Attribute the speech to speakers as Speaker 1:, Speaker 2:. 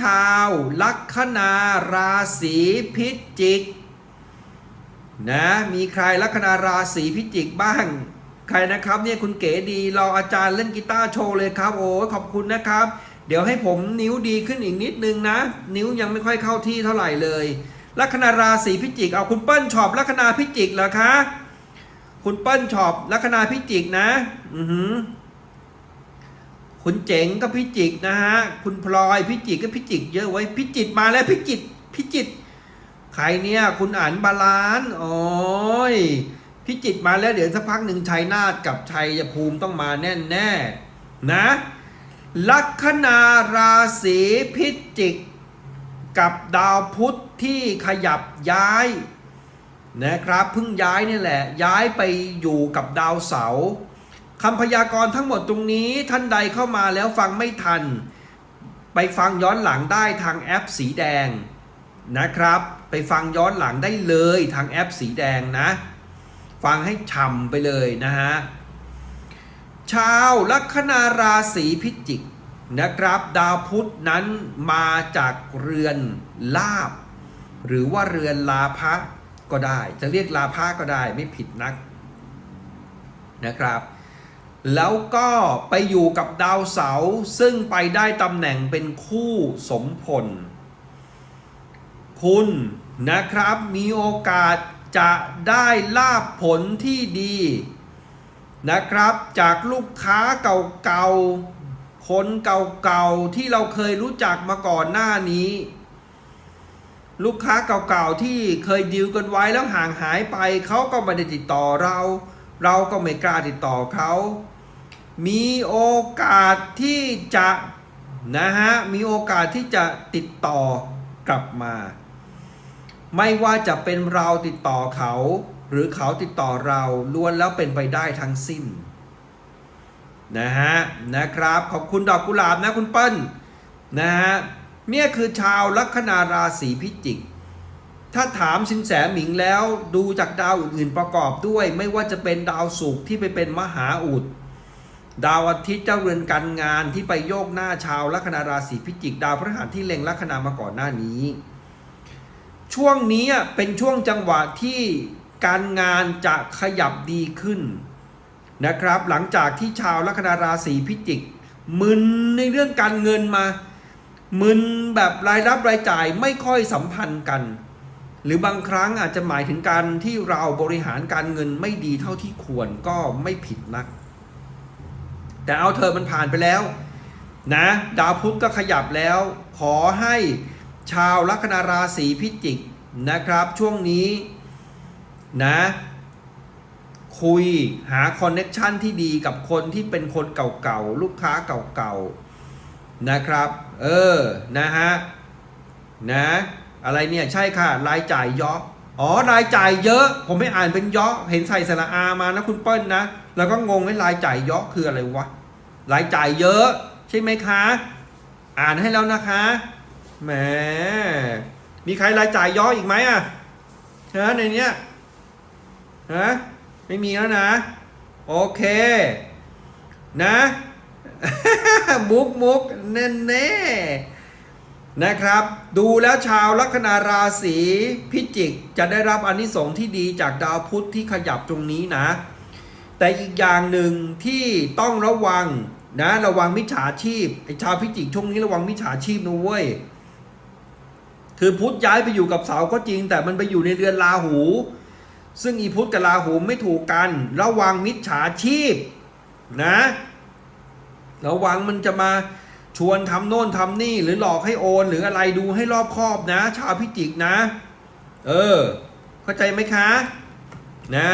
Speaker 1: ชาวลัคนาราศีพิจิกนะมีใครลัคนาราศีพิจิกบ้าง ใครนะครับเนี่ยคุณเก๋ดีรออาจารย์เล่นกีตาร์โชว์เลยครับโอ้ขอบคุณนะครับ เดี๋ยวให้ผมนิ้วดีขึ้นอีกนิดนึงนะ นิ้วยังไม่ค่อยเข้าที่เท่าไหร่เลยลัคนาราศีพิจิกเอาคุณเปิ้ลชอบลัคนาพิจิกเหรอคะ คุณเปิ้ลชอบลัคนาพิจิกนะ อือหือ คุณเจ๋งก็พิจิกนะฮะ คุณพลอยพิจิกก็พิจิกเยอะไว้พิจิตมาแล้วพิจิตพิจิตใครเนี่ย คุณอ่านบาลานโอ้ยพิจิตมาแล้วเดี๋ยวสักพักหนึ่งชัยนาทกับชัยภูมิต้องมาแน่แน่ๆนะ ลัคนาราศีพิจิก กับดาวพุธที่ขยับย้ายนะครับเพิ่งย้ายนี่แหละ ย้ายไปอยู่กับดาวเสาร์ คำพยากรณ์ทั้งหมดตรงนี้ท่านใดเข้ามาแล้วฟังไม่ทัน ไปฟังย้อนหลังได้ทางแอปสีแดงนะครับ ไปฟังย้อนหลังได้เลยทางแอปสีแดงนะ ฟังให้ฉ่ำไปเลยนะฮะชาวลัคนาราศีพิจิกนะครับ ดาวพุธนั้นมาจากเรือนลาบ หรือว่าเรือนลาภะก็ได้ จะเรียกลาภะก็ได้ไม่ผิดนักนะครับ แล้วก็ไปอยู่กับดาวเสาร์ซึ่งไปได้ตำแหน่งเป็นคู่สมพลคุณนะครับมีโอกาสจะได้ลาบผลที่ดี นะครับจากลูกค้าเก่าๆ คนเก่าๆ ที่เราเคยรู้จักมาก่อนหน้านี้ ลูกค้าเก่าๆ ที่เคยดีลกันไว้แล้วห่างหายไป เขาก็ไม่ได้ติดต่อเรา เราก็ไม่กล้าติดต่อเขา มีโอกาสที่จะนะฮะมีโอกาสที่จะติดต่อกลับมา ไม่ว่าจะเป็นเราติดต่อเขา หรือเขาติดต่อเราล้วนแล้วเป็นไปได้ทั้งสิ้นนะฮะนะครับขอบคุณดอกกุหลาบนะคุณเปิ้ลนะฮะเนี่ยคือชาวลัคนาราศีพิจิก ถ้าถามสินแสหมิงแล้วดูจากดาวอื่นๆประกอบด้วย ไม่ว่าจะเป็นดาวศุกร์ที่ไปเป็นมหาอุด ดาวอาทิตย์เจ้าเรือนการงานที่ไปโยกหน้าชาวลัคนาราศีพิจิก ดาวพฤหัสที่เล็งลัคนามาก่อนหน้านี้ ช่วงนี้เป็นช่วงจังหวะที่การงานจะขยับดีขึ้นนะครับ หลังจากที่ชาวลัคนาราศีพิจิก มึนในเรื่องการเงินมา มึนแบบรายรับรายจ่ายไม่ค่อยสัมพันธ์กัน หรือบางครั้งอาจจะหมายถึงการที่เราบริหารการเงินไม่ดีเท่าที่ควรก็ไม่ผิดนัก แต่เอาเธอมันผ่านไปแล้วนะดาวพุธก็ขยับแล้ว ขอให้ชาวลัคนาราศีพิจิกนะครับ ช่วงนี้นะคุยหาคอนเน็ชันที่ดีกับคนที่เป็นคนเก่าๆ ลูกค้าเก่าๆ นะครับ เออ นะฮะ นะ อะไรเนี่ย ใช่ค่ะ รายจ่ายยอะ อ๋อรายจ่ายเยอะ ผมไม่อ่านเป็นเยอะเห็นใส่สระอามานะคุณเปิ้ลนะ แล้วก็งงให้รายจ่ายเยอะคืออะไรวะ รายจ่ายเยอะใช่ไหมคะ อ่านให้แล้วนะคะ แหม มีใครรายจ่ายเยอะอีกไหมอะฮะในเนี้ยฮะไม่มีแล้วนะ โอเค นะ มุกมุกแน่แน่ นะครับ ดูแล้วชาวลัคนาราศีพิจิกจะได้รับอานิสงส์ที่ดีจากดาวพุธที่ขยับตรงนี้นะ แต่อีกอย่างหนึ่งที่ต้องระวังนะระวังมิจฉาชีพไอชาวพิจิกช่วงนี้ระวังมิจฉาชีพนะเว้ยคือพุธย้ายไปอยู่กับเสาก็จริง แต่มันไปอยู่ในเรือนราหู ซึ่งอีพุธกับราหูไม่ถูกกัน ระวังมิจฉาชีพนะระวังมันจะมา วนทำโน่นทำนี่หรือหลอกให้โอน หรืออะไรดูให้รอบคอบนะ ชาวพิจิกนะ เออ เข้าใจไหมคะ นะ